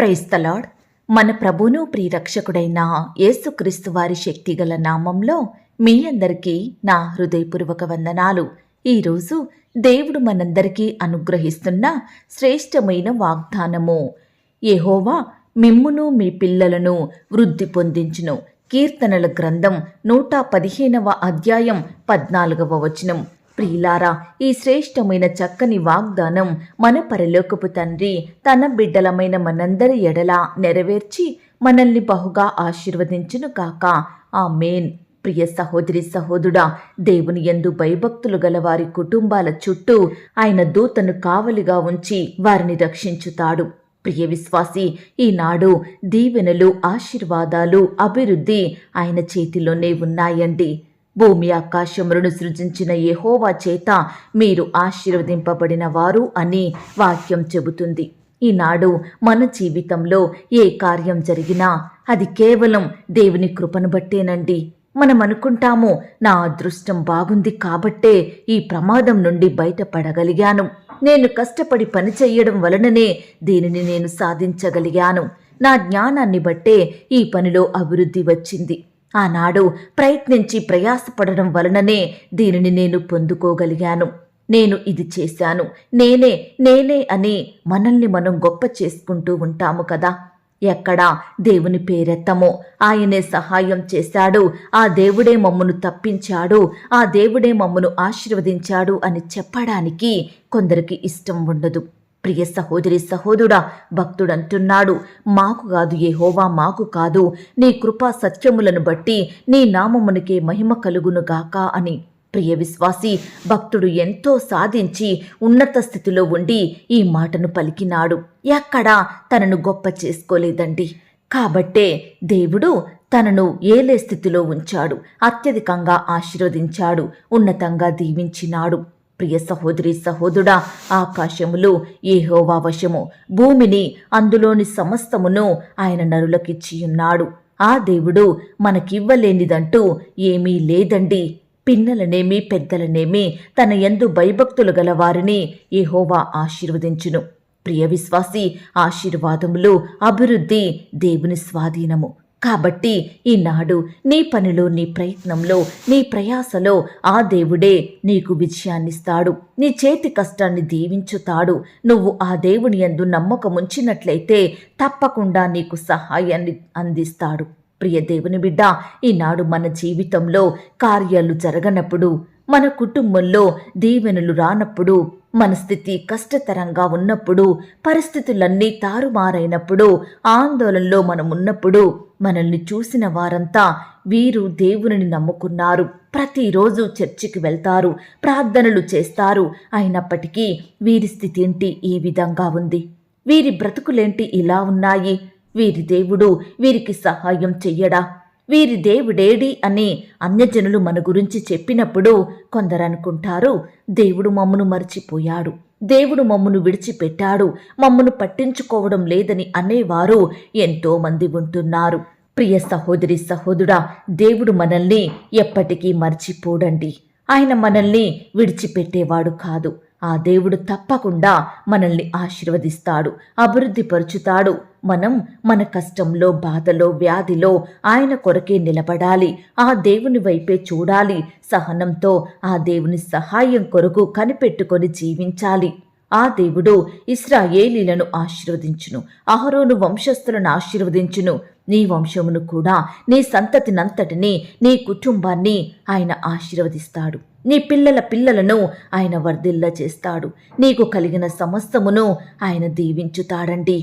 క్రైస్తలాడ్ మన ప్రభును ప్రియరక్షకుడైన యేసుక్రీస్తు వారి శక్తిగల నామంలో మీ అందరికీ నా హృదయపూర్వక వందనాలు. ఈరోజు దేవుడు మనందరికీ అనుగ్రహిస్తున్న శ్రేష్టమైన వాగ్దానము. యెహోవా మిమ్మును మీ పిల్లలను వృద్ధి పొందించును. కీర్తనల గ్రంథం నూట పదిహేనవ అధ్యాయం పద్నాలుగవ వచనం. ప్రియులారా ఈ శ్రేష్టమైన చక్కని వాగ్దానం మన పరలోకపు తండ్రి తన బిడ్డలమైన మనందరి ఎడల నెరవేర్చి మనల్ని బహుగా ఆశీర్వదించును కాక ఆ మేన్ ప్రియ సహోదరి సహోదుడా దేవుని యందు భయభక్తులు గల వారి కుటుంబాల చుట్టూ ఆయన దూతను కావలిగా ఉంచి వారిని రక్షించుతాడు. ప్రియ విశ్వాసి ఈనాడు దీవెనలు ఆశీర్వాదాలు అభివృద్ధి ఆయన చేతిలోనే ఉన్నాయండి. భూమి ఆకాశములను సృజించిన యహోవా చేత మీరు ఆశీర్వదింపబడిన వారు అని వాక్యం చెబుతుంది. ఈనాడు మన జీవితంలో ఏ కార్యం జరిగినా అది కేవలం దేవుని కృపను బట్టేనండి. మనం అనుకుంటాము నా అదృష్టం బాగుంది కాబట్టే ఈ ప్రమాదం నుండి బయటపడగలిగాను. నేను కష్టపడి పని చెయ్యడం వలననే దీనిని నేను సాధించగలిగాను. నా జ్ఞానాన్ని బట్టే ఈ పనిలో అభివృద్ధి వచ్చింది. ఆనాడు ప్రయత్నించి ప్రయాసపడడం వలననే దీనిని నేను పొందుకోగలిగాను. నేను ఇది చేశాను. నేనే నేనే అని మనల్ని మనం గొప్ప చేసుకుంటూ ఉంటాము కదా. ఎక్కడా దేవుని పేరెత్తమో. ఆయనే సహాయం చేశాడు. ఆ దేవుడే మమ్మను తప్పించాడు. ఆ దేవుడే మమ్మను ఆశీర్వదించాడు అని చెప్పడానికి కొందరికి ఇష్టం ఉండదు. ప్రియ సహోదరి సహోదుడా భక్తుడంటున్నాడు మాకు కాదు ఏ హోవా మాకు కాదు. నీ కృపా సత్యములను బట్టి నీ నామమునికే మహిమ కలుగునుగాక అని. ప్రియ విశ్వాసి భక్తుడు ఎంతో సాధించి ఉన్నత స్థితిలో ఉండి ఈ మాటను పలికినాడు. ఎక్కడా? తనను గొప్ప చేసుకోలేదండి. కాబట్టే దేవుడు తనను ఏలే స్థితిలో ఉంచాడు. అత్యధికంగా ఆశీర్వదించాడు. ఉన్నతంగా దీవించినాడు. ప్రియ సహోదరి సహోదరుడా ఆకాశములు ఏహోవా వశము. భూమిని అందులోని సమస్తమును ఆయన నరులకిచ్చియున్నాడు ఆ దేవుడు మనకివ్వలేనిదంటూ ఏమీ లేదండి. పిన్నలనేమి పెద్దలనేమి తన ఎందు భయభక్తులు గల వారిని ఏహోవా ఆశీర్వదించును. ప్రియ విశ్వాసి ఆశీర్వాదములు అభివృద్ధి దేవుని స్వాధీనము. కాబట్టి ఈనాడు నీ పనిలో నీ ప్రయత్నంలో నీ ప్రయాసలో ఆ దేవుడే నీకు విజయాన్నిస్తాడు. నీ చేతి కష్టాన్ని దీవించుతాడు. నువ్వు ఆ దేవుని యందు నమ్మకముంచినట్లయితే తప్పకుండా నీకు సహాయాన్ని అందిస్తాడు. ప్రియ దేవుని బిడ్డ ఈనాడు మన జీవితంలో కార్యాలు జరగనప్పుడు మన కుటుంబంలో దీవెనలు రానప్పుడు మన స్థితి కష్టతరంగా ఉన్నప్పుడు పరిస్థితులన్నీ తారుమారైనప్పుడు ఆందోళనలో మనం ఉన్నప్పుడు మనల్ని చూసిన వారంతా వీరు దేవుని నమ్ముకున్నారు. ప్రతిరోజు చర్చికి వెళ్తారు ప్రార్థనలు చేస్తారు. అయినప్పటికీ వీరి స్థితి ఏంటి? ఈ విధంగా ఉంది. వీరి బ్రతుకులేంటి? ఇలా ఉన్నాయి. వీరి దేవుడు వీరికి సహాయం చెయ్యడా? వీరి దేవుడేడి అని అన్యజనులు మన గురించి చెప్పినప్పుడు కొందరు అనుకుంటారు దేవుడు మమ్మను మర్చిపోయాడు. దేవుడు మమ్మను విడిచిపెట్టాడు. మమ్మను పట్టించుకోవడం లేదని అనేవారు ఎంతోమంది ఉంటున్నారు. ప్రియ సహోదరి సహోదరుడా దేవుడు మనల్ని ఎప్పటికీ మర్చిపోడండి. ఆయన మనల్ని విడిచిపెట్టేవాడు కాదు. ఆ దేవుడు తప్పకుండా మనల్ని ఆశీర్వదిస్తాడు అభివృద్ధిపరుచుతాడు మనం మన కష్టంలో బాధలో వ్యాధిలో ఆయన కొరకే నిలబడాలి. ఆ దేవుని వైపే చూడాలి. సహనంతో ఆ దేవుని సహాయం కొరకు కనిపెట్టుకొని జీవించాలి. ఆ దేవుడు ఇస్రాయేలీలను ఆశీర్వదించును అహరోను వంశస్థులను ఆశీర్వదించును. నీ వంశమును కూడా నీ సంతతినంతటిని నీ కుటుంబాన్ని ఆయన ఆశీర్వదిస్తాడు. నీ పిల్లల పిల్లలను ఆయన వర్ధిల్ల చేస్తాడు నీకు కలిగిన సమస్తమును ఆయన దీవించుతాడండి.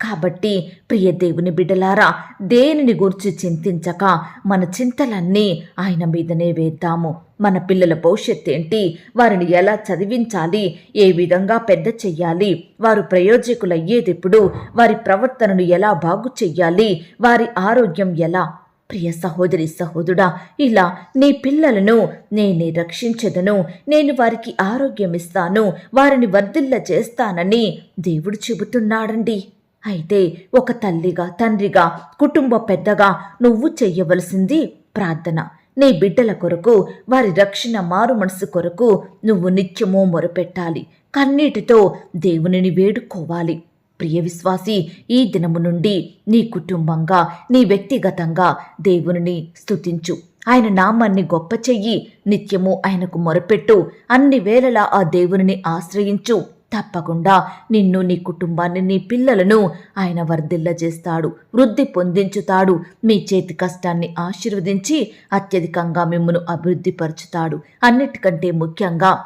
కాబట్టి ప్రియ దేవుని బిడ్డలారా దేనిని గురించి చింతించక మన చింతలన్నీ ఆయన మీదనే వేద్దాము. మన పిల్లల భవిష్యత్ ఏంటి? వారిని ఎలా చదివించాలి? ఏ విధంగా పెద్ద చెయ్యాలి? వారు ప్రయోజకులయ్యేటప్పుడు వారి ప్రవర్తనను ఎలా బాగు చెయ్యాలి? వారి ఆరోగ్యం ఎలా? ప్రియ సహోదరి సహోదుడా ఇలా నీ పిల్లలను నేనే రక్షించదను నేను వారికి ఆరోగ్యం ఇస్తాను వారిని వర్ధిల్ల చేస్తానని దేవుడు చెబుతున్నాడండి. అయితే ఒక తల్లిగా తండ్రిగా కుటుంబ పెద్దగా నువ్వు చెయ్యవలసింది ప్రార్థన. నీ బిడ్డల కొరకు వారి రక్షణ మారు మనసు కొరకు నువ్వు నిత్యము మొరపెట్టాలి. కన్నీటితో దేవునిని వేడుకోవాలి. ప్రియ విశ్వాసి ఈ దినము నుండి నీ కుటుంబంగా నీ వ్యక్తిగతంగా దేవునిని స్తుతించు. ఆయన నామాన్ని గొప్ప చెయ్యి నిత్యము ఆయనకు మొరపెట్టు. అన్ని వేళలా ఆ దేవునిని ఆశ్రయించు. తప్పకుండా నిన్ను నీ కుటుంబాన్ని నీ పిల్లలను ఆయన వర్ధిల్లజేస్తాడు వృద్ధి పొందించుతాడు మీ చేతి కష్టాన్ని ఆశీర్వదించి అత్యధికంగా మిమ్మను అభివృద్ధిపరుచుతాడు అన్నిటికంటే ముఖ్యంగా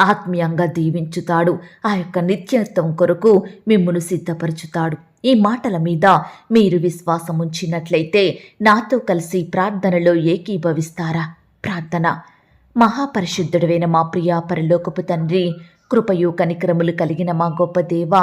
ఆత్మీయంగా దీవించుతాడు. ఆ యొక్క నిత్యత్వం కొరకు మిమ్మను సిద్ధపరచుతాడు. ఈ మాటల మీద మీరు విశ్వాసం ఉంచినట్లయితే నాతో కలిసి ప్రార్థనలో ఏకీభవిస్తారా? ప్రార్థన. మహాపరిశుద్ధుడైన మా ప్రియా పరలోకపు తండ్రి కృపయు కనికరములు కలిగిన మా గొప్ప దేవ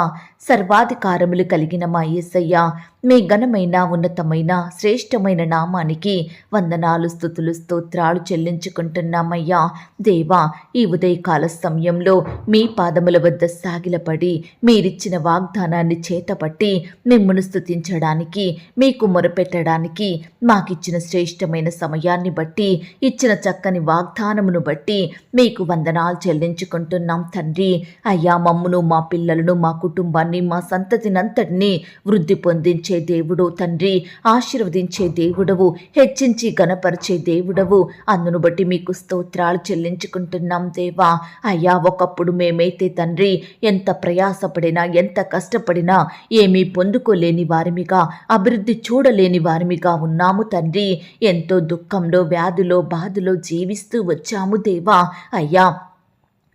సర్వాధికారములు కలిగిన మా యేసయ్య మీ ఘనమైన ఉన్నతమైన శ్రేష్టమైన నామానికి వందనాలు స్థుతులు స్తోత్రాలు చెల్లించుకుంటున్నామయ్యా. దేవా ఈ ఉదయకాల సమయంలో మీ పాదముల వద్ద సాగిలపడి మీరిచ్చిన వాగ్దానాన్ని చేతపట్టి మిమ్మను స్తుతించడానికి మీకు మొరపెట్టడానికి మాకిచ్చిన శ్రేష్టమైన సమయాన్ని బట్టి ఇచ్చిన చక్కని వాగ్దానమును బట్టి మీకు వందనాలు చెల్లించుకుంటున్నాం తండ్రి. అయ్యా మమ్మును మా పిల్లలను మా కుటుంబాన్ని మా సంతతినంతటిని వృద్ధి పొందించి దేవుడు తండ్రి ఆశీర్వదించే దేవుడవు హెచ్చించి గణపరిచే దేవుడవు. అందును బట్టి మీకు స్తోత్రాలు చెల్లించుకుంటున్నాం దేవా. అయ్యా ఒకప్పుడు మేమైతే తండ్రి ఎంత ప్రయాసపడినా ఎంత కష్టపడినా ఏమీ పొందుకోలేని వారిమిగా అభివృద్ధి చూడలేని వారిమిగా ఉన్నాము తండ్రి. ఎంతో దుఃఖంలో వ్యాధిలో బాధలో జీవిస్తూ వచ్చాము దేవా. అయ్యా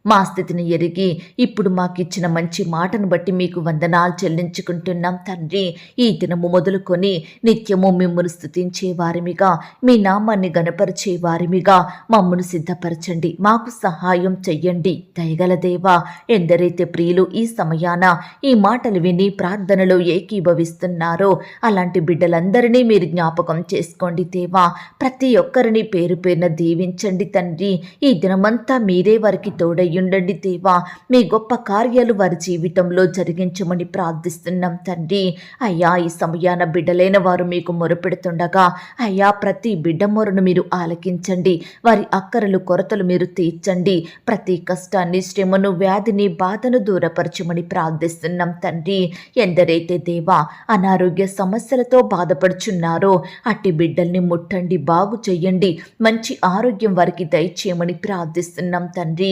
మా స్థితిని ఎరిగి ఇప్పుడు మాకిచ్చిన మంచి మాటను బట్టి మీకు వందనాలు చెల్లించుకుంటున్నాం తండ్రి. ఈ దినము మొదలుకొని నిత్యము మిమ్మల్ని స్థుతించే వారిమిగా మీ నామాన్ని గనపరిచే వారిమిగా మమ్మను సిద్ధపరచండి. మాకు సహాయం చెయ్యండి. దయగల దేవా ఎందరైతే ప్రియులు ఈ సమయాన ఈ మాటలు విని ప్రార్థనలో ఏకీభవిస్తున్నారో అలాంటి బిడ్డలందరినీ మీరు జ్ఞాపకం చేసుకోండి దేవా. ప్రతి ఒక్కరిని పేరు పేరున దీవించండి తండ్రి. ఈ దినమంతా మీరే వారికి తోడై ఉండండి దేవా మీ గొప్ప కార్యాలు వారి జీవితంలో జరిగించమని ప్రార్థిస్తున్నాం తండ్రి. అయ్యా ఈ సమయాన బిడ్డలైన వారు మీకు మొరపెడుతుండగా అయ్యా ప్రతి బిడ్డ మొరను మీరు ఆలకించండి. వారి అక్కరలు కొరతలు మీరు తీర్చండి. ప్రతి కష్టాన్ని శ్రమను వ్యాధిని బాధను దూరపరచమని ప్రార్థిస్తున్నాం తండ్రి. ఎందరైతే దేవా అనారోగ్య సమస్యలతో బాధపడుచున్నారో అట్టి బిడ్డల్ని ముట్టండి బాగు చెయ్యండి. మంచి ఆరోగ్యం వారికి దయచేయమని ప్రార్థిస్తున్నాం తండ్రి.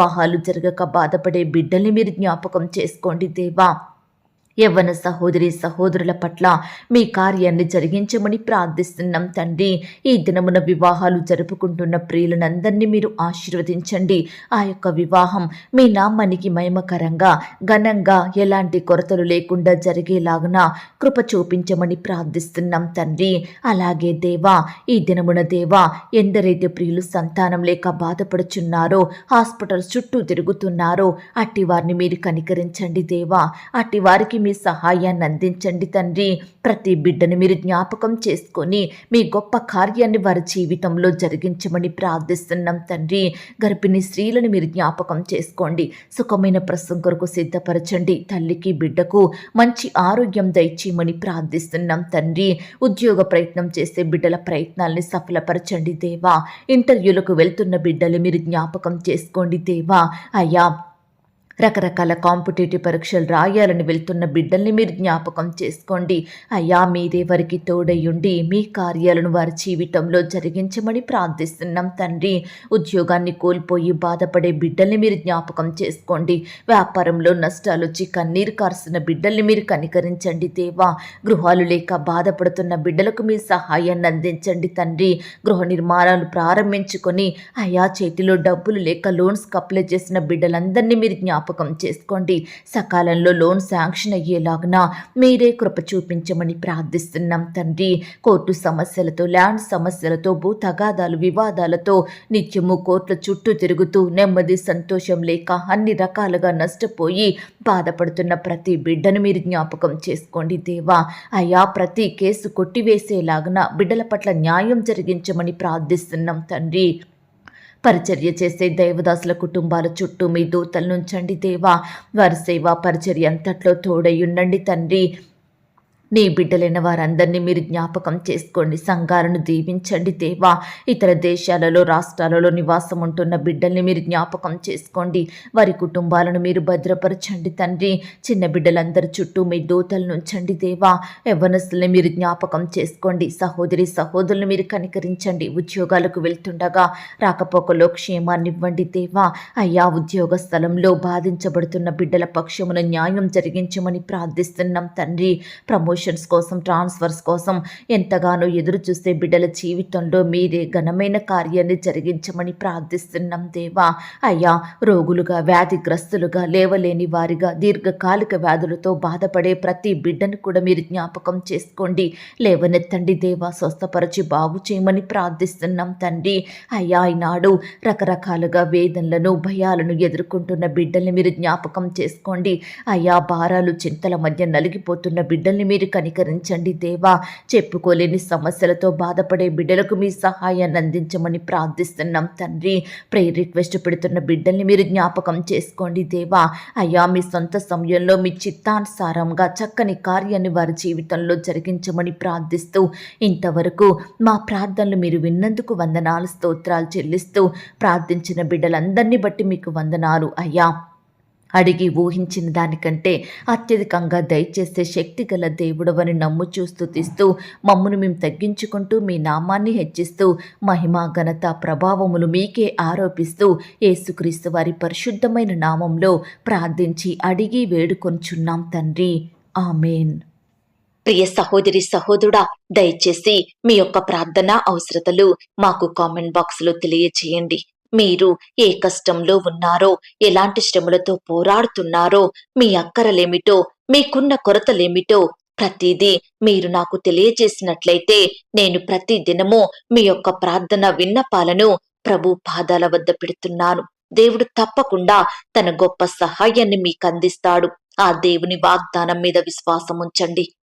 వివాహాలు జరగక బాధపడే బిడ్డల్ని మీరు జ్ఞాపకం చేసుకోండి దేవా. యవ్వన సహోదరి సహోదరుల పట్ల మీ కార్యాన్ని జరిగించమని ప్రార్థిస్తున్నాం తండ్రి. ఈ దినమున వివాహాలు జరుపుకుంటున్న ప్రియులనందరినీ మీరు ఆశీర్వదించండి. ఆ యొక్క వివాహం మీ నామానికి మహిమకరంగా ఘనంగా ఎలాంటి కొరతలు లేకుండా జరిగేలాగున కృప చూపించమని ప్రార్థిస్తున్నాం తండ్రి. అలాగే దేవా ఈ దినమున దేవా ఎందరైతే ప్రియులు సంతానం లేక బాధపడుచున్నారో హాస్పిటల్స్ చుట్టూ తిరుగుతున్నారో అట్టి వారిని మీరు కనికరించండి దేవా. అట్టి వారికి మీ సహాయాన్ని అందించండి తండ్రి. ప్రతి బిడ్డను మీరు జ్ఞాపకం చేసుకొని మీ గొప్ప కార్యాన్ని వారి జీవితంలో జరిగించమని ప్రార్థిస్తున్నాం తండ్రి. గర్భిణీ స్త్రీలను మీరు జ్ఞాపకం చేసుకోండి. సుఖమైన ప్రసం కొరకు సిద్ధపరచండి. తల్లికి బిడ్డకు మంచి ఆరోగ్యం దయచేయమని ప్రార్థిస్తున్నాం తండ్రి. ఉద్యోగ ప్రయత్నం చేసే బిడ్డల ప్రయత్నాల్ని సఫలపరచండి దేవా. ఇంటర్వ్యూలకు వెళ్తున్న బిడ్డలు మీరు జ్ఞాపకం చేసుకోండి దేవా. అయ్యా రకరకాల కాంపిటేటివ్ పరీక్షలు రాయాలని వెళ్తున్న బిడ్డల్ని మీరు జ్ఞాపకం చేసుకోండి. అయ్యా మీరే వారికి తోడయ్యుండి మీ కార్యాలను వారి జీవితంలో జరిగించమని ప్రార్థిస్తున్నాం తండ్రి. ఉద్యోగాన్ని కోల్పోయి బాధపడే బిడ్డల్ని మీరు జ్ఞాపకం చేసుకోండి. వ్యాపారంలో నష్టాలు వచ్చి కన్నీరు కారుస్తున్న బిడ్డల్ని మీరు కనికరించండి దేవా. గృహాలు లేక బాధపడుతున్న బిడ్డలకు మీ సహాయాన్ని అందించండి తండ్రి. గృహ నిర్మాణాలు ప్రారంభించుకొని అయా చేతిలో డబ్బులు లేక లోన్స్కి అప్లై చేసిన బిడ్డలందరినీ మీరు జ్ఞాపకం చేసుకోండి. సకాలంలో లోన్ శాంక్షన్ అయ్యేలాగున మీరే కృప చూపించమని ప్రార్థిస్తున్నాం తండ్రి. కోర్టు సమస్యలతో ల్యాండ్ సమస్యలతో భూ తగాదాలు వివాదాలతో నిత్యము కోర్టుల చుట్టూ తిరుగుతూ నెమ్మది సంతోషం లేక అన్ని రకాలుగా నష్టపోయి బాధపడుతున్న ప్రతి బిడ్డను మీరు జ్ఞాపకం చేసుకోండి దేవా. అయ్యా ప్రతి కేసు కొట్టివేసేలాగున బిడ్డల పట్ల న్యాయం జరిగించమని ప్రార్థిస్తున్నాం తండ్రి. పరిచర్య చేసే దైవదాసుల కుటుంబాల చుట్టూ మీ దూతలు నుంచండి దేవా. వారి సేవా పరిచర్య అంతట్లో తోడై ఉండండి తండ్రి. నీ బిడ్డలైన వారందరినీ మీరు జ్ఞాపకం చేసుకోండి. సంఘాలను దీవించండి దేవా. ఇతర దేశాలలో రాష్ట్రాలలో నివాసం ఉంటున్న బిడ్డల్ని మీరు జ్ఞాపకం చేసుకోండి. వారి కుటుంబాలను మీరు భద్రపరచండి తండ్రి. చిన్న బిడ్డలందరి చుట్టూ మీ దూతలను ఉంచండి దేవా. యవ్వనస్తుల్ని మీరు జ్ఞాపకం చేసుకోండి. సహోదరి సహోదరులు మీరు కనికరించండి. ఉద్యోగాలకు వెళ్తుండగా రాకపోకలో క్షేమాన్ని ఇవ్వండి దేవా. అయ్యా ఉద్యోగ స్థలంలో బాధించబడుతున్న బిడ్డల పక్షమున న్యాయం జరిగించమని ప్రార్థిస్తున్నాం తండ్రి. ప్రమోషన్స్ కోసం ట్రాన్స్ఫర్స్ కోసం ఎంతగానో ఎదురు చూస్తే బిడ్డల జీవితంలో మీరే ఘనమైన కార్యాన్ని జరిగించమని ప్రార్థిస్తున్నాం దేవా. అయ్యా రోగులుగా వ్యాధిగ్రస్తులుగా లేవలేని వారిగా దీర్ఘకాలిక వ్యాధులతో బాధపడే ప్రతి బిడ్డను కూడా మీరు జ్ఞాపకం చేసుకోండి. లేవనెత్తండి దేవా స్వస్థపరచి బాగు చేయమని ప్రార్థిస్తున్నాం తండ్రి. అయ్యా ఈనాడు రకరకాలుగా వేదనలను భయాలను ఎదుర్కొంటున్న బిడ్డల్ని మీరు జ్ఞాపకం చేసుకోండి. అయ్యా భారాలు చింతల మధ్య నలిగిపోతున్న బిడ్డల్ని మీరు కనికరించండి దేవా. చెప్పుకోలేని సమస్యలతో బాధపడే బిడ్డలకు మీ సహాయాన్ని అందించమని ప్రార్థిస్తున్నాం తండ్రి. ప్రేయర్ రిక్వెస్ట్ పెడుతున్న బిడ్డల్ని మీరు జ్ఞాపకం చేసుకోండి దేవా. అయ్యా మీ సొంత సమయంలో మీ చిత్తానుసారంగా చక్కని కార్యాన్ని వారి జీవితంలో జరిగించమని ప్రార్థిస్తూ ఇంతవరకు మా ప్రార్థనలు మీరు విన్నందుకు వందనాలు స్తోత్రాలు చెల్లిస్తూ ప్రార్థించిన బిడ్డలందరినీ బట్టి మీకు వందనాలు. అయ్యా అడిగి ఊహించిన దానికంటే అత్యధికంగా దయచేసే శక్తి గల దేవుడవని చూస్తూ తీస్తూ మమ్మను మేము తగ్గించుకుంటూ మీ నామాన్ని హెచ్చిస్తూ మహిమ ఘనత ప్రభావములు మీకే ఆరోపిస్తూ యేసుక్రీస్తు వారి పరిశుద్ధమైన నామంలో ప్రార్థించి అడిగి వేడుకొంచున్నాం తండ్రి. ఆమెన్. ప్రియ సహోదరి సహోదరుడా దయచేసి మీ యొక్క ప్రార్థన అవసరతలు మాకు కామెంట్ బాక్స్లో తెలియచేయండి మీరు ఏ కష్టంలో ఉన్నారో ఎలాంటి శ్రమలతో పోరాడుతున్నారో మీ అక్కరలేమిటో మీకున్న కొరతలేమిటో ప్రతిదీ మీరు నాకు తెలియజేసినట్లయితే నేను ప్రతి దినము మీ యొక్క ప్రార్థన విన్నపాలను ప్రభు పాదాల వద్ద పెడుతున్నాను. దేవుడు తప్పకుండా తన గొప్ప సహాయాన్ని మీకు అందిస్తాడు ఆ దేవుని వాగ్దానం మీద విశ్వాసం ఉంచండి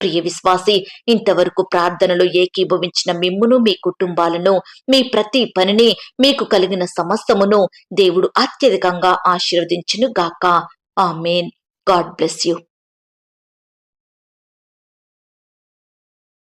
ప్రియ విశ్వాసి ఇంతవరకు ప్రార్థనలో ఏకీభవించిన మిమ్మును మీ కుటుంబాలను మీ ప్రతి పనిని మీకు కలిగిన సమస్తమును దేవుడు అత్యధికంగా ఆశీర్వదించును గాక ఆమెన్. God bless you.